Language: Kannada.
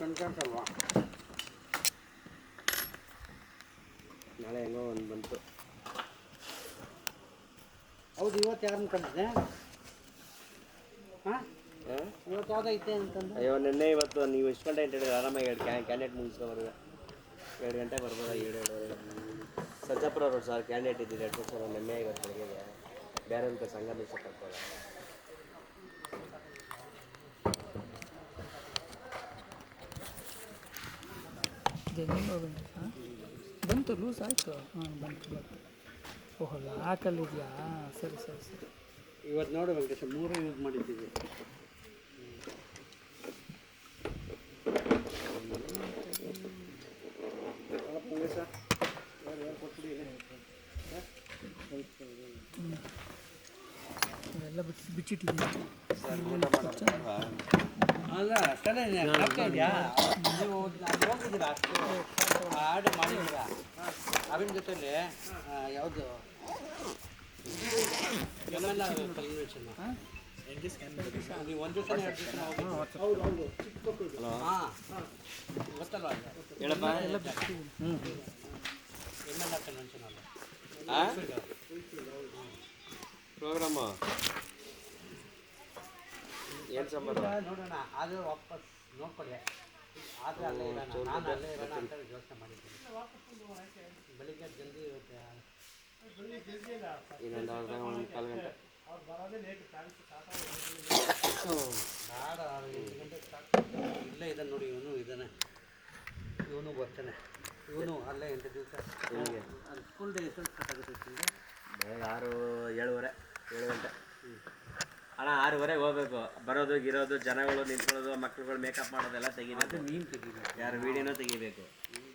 ಕಣ್ಕಾಣಿಸಲ್ವಾ ನಾಳೆ ಹೆಂಗೋ ಒಂದು ಬಂತು. ಹೌದು ಇವತ್ತು ಯಾರನ್ನ ಕಂಡಿದ್ದೆ ಹಾಂ? ಇವತ್ತು ಯಾವ್ದು ಐತೆ ಅಂತಂದ್ರೆ? ಅಯ್ಯೋ ನಿನ್ನೆ ಇವತ್ತು ನೀವು ಎಷ್ಟು ಗಂಟೆ ಅಂತ ಹೇಳಿದ್ರೆ ಆರಾಮಾಗಿ ಎರಡು ಕ್ಯಾ ಕ್ಯಾಂಡಿಡೇಟ್ ಮುಗಿಸ್ಕೊಬಾರ್ದು. ಎರಡು ಗಂಟೆ ಬರ್ಬೋದಾ? ಎರಡು ಎರಡು. ಸರ್ಜಾಪುರ ರೋಡ್ ಸರ್ ಕ್ಯಾಂಡಿಡೇಟ್ ಇದ್ದಿದ್ದು ಎರಡು ಸರ್ ನಿನ್ನೆ ಇವತ್ತು ಬೆಳಗ್ಗೆ ಬೇರೆ ಅಂತ ಸಂಘ ಕರ್ಕೋಲ್ಲ ಜಮೀನು ಬಂತು ಲೂಸ್ ಆಯಿತು ಹಾಂ ಬಂತು ಬಂತು ಓಹೋ ಲಾಕಲ್ಲಿದೆಯಾ ಸರಿ ಸರಿ ಸರಿ ಇವತ್ತು ನೋಡು ವೆಂಕಟೇಶ ಮೂರು ಯೂಸ್ ಮಾಡಿದ್ದೀವಿ ಇವೆಲ್ಲ ಬಿಚ್ಚಿ ಬಿಚ್ಚಿಟ್ಟಿದ್ದೀನಿ ಅಲ್ಲ ಕಡೆ ಆಗ್ತಾ ಇದೆಯಾ? ನೀವು ಅಲ್ಲಿ ಹೋಗಿದ್ದೀರಾ ಅಷ್ಟು? ಆರ್ಡರ್ ಮಾಡಿದ್ದೀರಾ? ಅವಿನ ಜೊತೆಲಿ? ಯಾವುದು? ಎಂ ಎಲ್ ಕನ್ವೆನ್ಷನ್ ನೀವು ಒಂದು ದಿವಸ ಎರಡು ದಿವಸ ಹೌದು ಹೌದು. ಹಾಂ. ಗೊತ್ತಲ್ವಾ ಹೇಳಪ್ಪ. ಹ್ಞೂ ಎಂ ಎಲ್ ಆರ್ ಕನ್ವೆನ್ಷನ್ ಅಲ್ಲ. ಪ್ರೋಗ್ರಾಮು ಏನು ಸಂಬಂಧ? ನೋಡೋಣ ಅದು ವಾಪಸ್ ನೋಡ್ಕೊಳ್ಳಿ. ಆದರೆ ಅಲ್ಲೇ ಇರೋಣ ನಾನು ಅಲ್ಲೇ ಇರೋಣ ಅಂತ ಯೋಚನೆ ಮಾಡಿದ್ದೀನಿ. ಬೆಳಿಗ್ಗೆ ಜಲ್ದಿ ಇರುತ್ತೆ ಇನ್ನೊಂದು ಅರ್ಧ ಒಂದು ಕಾಲು ಗಂಟೆ. ಬೇಡ ಆರು ಎಂಟು ಗಂಟೆ ಇಲ್ಲ ಇಲ್ಲೇ ಇದ್ದಾನೆ ನೋಡಿ ಇವನು ಇದ್ದಾನೆ. ಇವನು ಬರ್ತಾನೆ. ಇವನು ಅಲ್ಲೇ ಎಂಟು ದಿವಸ. ಸ್ಕೂಲ್ ಡೇ ಎಷ್ಟು ಬೆಳಗ್ಗೆ ಆರು ಏಳುವರೆ ಏಳು ಗಂಟೆ. ಅಣ್ಣ ಆರೂವರೆಗೆ ಹೋಗ್ಬೇಕು. ಬರೋದು ಗಿರೋದು ಜನಗಳು ನಿಂತ್ಕೊಳ್ಳೋದು ಮಕ್ಕಳುಗಳು ಮೇಕಪ್ ಮಾಡೋದೆಲ್ಲ ತೆಗಿಬೇಕು. ನೀನು ತೆಗಿಬೇಕು. ಯಾರು ವೀಡಿಯೋನೂ ತೆಗಿಬೇಕು.